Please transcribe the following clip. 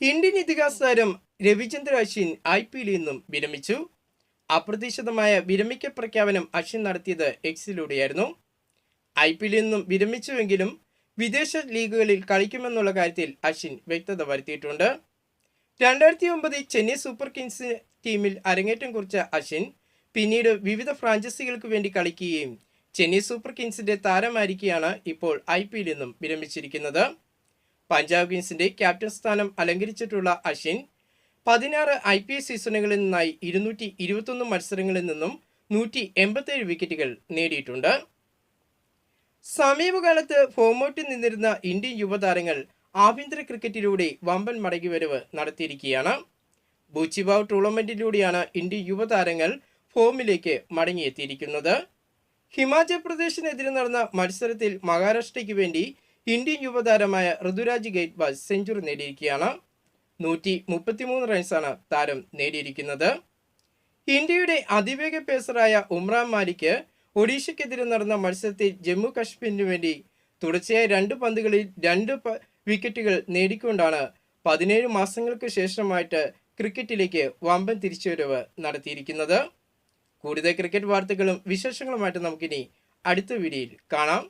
Indian ഇതിഹാസ താരം Ravichandra Ashwin I P എല്ലിൽ നിന്നും വിരമിച്ചു. അപ്രതീക്ഷിതമായ വിരമിക്കൽ പ്രഖ്യാപനം അശ്വിൻ നടത്തിയത് എക്സിലൂടെയായിരുന്നു ഐ പി എല്ലിൽ നിന്നും വിരമിച്ചുവെങ്കിലും വിദേശ ലീഗുകളിൽ കളിക്കുമെന്നുള്ള കാര്യത്തിൽ അശ്വിൻ വ്യക്തത വരുത്തിയിട്ടുണ്ട്. രണ്ടായിരത്തി ഒമ്പതിൽ ചെന്നൈ സൂപ്പർ കിങ്സ് ടീമിൽ അരങ്ങേറ്റം കുറിച്ച അശ്വിൻ പിന്നീട് വിവിധ ഫ്രാഞ്ചൈസികൾക്ക് വേണ്ടി കളിക്കുകയും ചെന്നൈ സൂപ്പർ കിങ്സിന്റെ താരമായിരിക്കുകയാണ് ഇപ്പോൾ ഐ പി എല്ലിൽ നിന്നും വിരമിച്ചിരിക്കുന്നത്. പഞ്ചാബ് കിങ്സിന്റെ ക്യാപ്റ്റൻ സ്ഥാനം അലങ്കരിച്ചിട്ടുള്ള അശ്വിൻ പതിനാറ് ഐ പി എൽ സീസണുകളിൽ നിന്നായി ഇരുന്നൂറ്റി ഇരുപത്തൊന്ന് മത്സരങ്ങളിൽ നിന്നും നൂറ്റി എൺപത്തേഴ് വിക്കറ്റുകൾ നേടിയിട്ടുണ്ട്. സമീപകാലത്ത് ഫോമോട്ടിൽ നിന്നിരുന്ന ഇന്ത്യൻ യുവതാരങ്ങൾ ആഭ്യന്തര ക്രിക്കറ്റിലൂടെ വമ്പൻ മടങ്ങിവരവ് നടത്തിയിരിക്കുകയാണ്. ബൂച്ചിബാവ് ടൂർണമെന്റിലൂടെയാണ് ഇന്ത്യൻ യുവതാരങ്ങൾ ഫോമിലേക്ക് മടങ്ങിയെത്തിയിരിക്കുന്നത്. ഹിമാചൽ പ്രദേശിനെതിരെ നടന്ന മത്സരത്തിൽ മഹാരാഷ്ട്രയ്ക്ക് വേണ്ടി ഇന്ത്യൻ യുവതാരമായ ഋതുരാജ് ഗെയ്റ്റ്വാൾ സെഞ്ചുറി നേടിയിരിക്കുകയാണ്. നൂറ്റി മുപ്പത്തിമൂന്ന് റൺസാണ് താരം നേടിയിരിക്കുന്നത്. ഇന്ത്യയുടെ അതിവേഗ പേസറായ ഉമ്രാൻ മാലിക്ക് ഒഡീഷയ്ക്കെതിരെ നടന്ന മത്സരത്തിൽ ജമ്മു കാശ്മീരിന് വേണ്ടി തുടർച്ചയായ രണ്ട് പന്തുകളിൽ രണ്ട് വിക്കറ്റുകൾ നേടിക്കൊണ്ടാണ് പതിനേഴ് മാസങ്ങൾക്ക് ശേഷമായിട്ട് ക്രിക്കറ്റിലേക്ക് വമ്പൻ തിരിച്ചുവരവ് നടത്തിയിരിക്കുന്നത്. കൂടുതൽ ക്രിക്കറ്റ് വാർത്തകളും വിശേഷങ്ങളുമായിട്ട് നമുക്കിനി അടുത്ത വീഡിയോയിൽ കാണാം.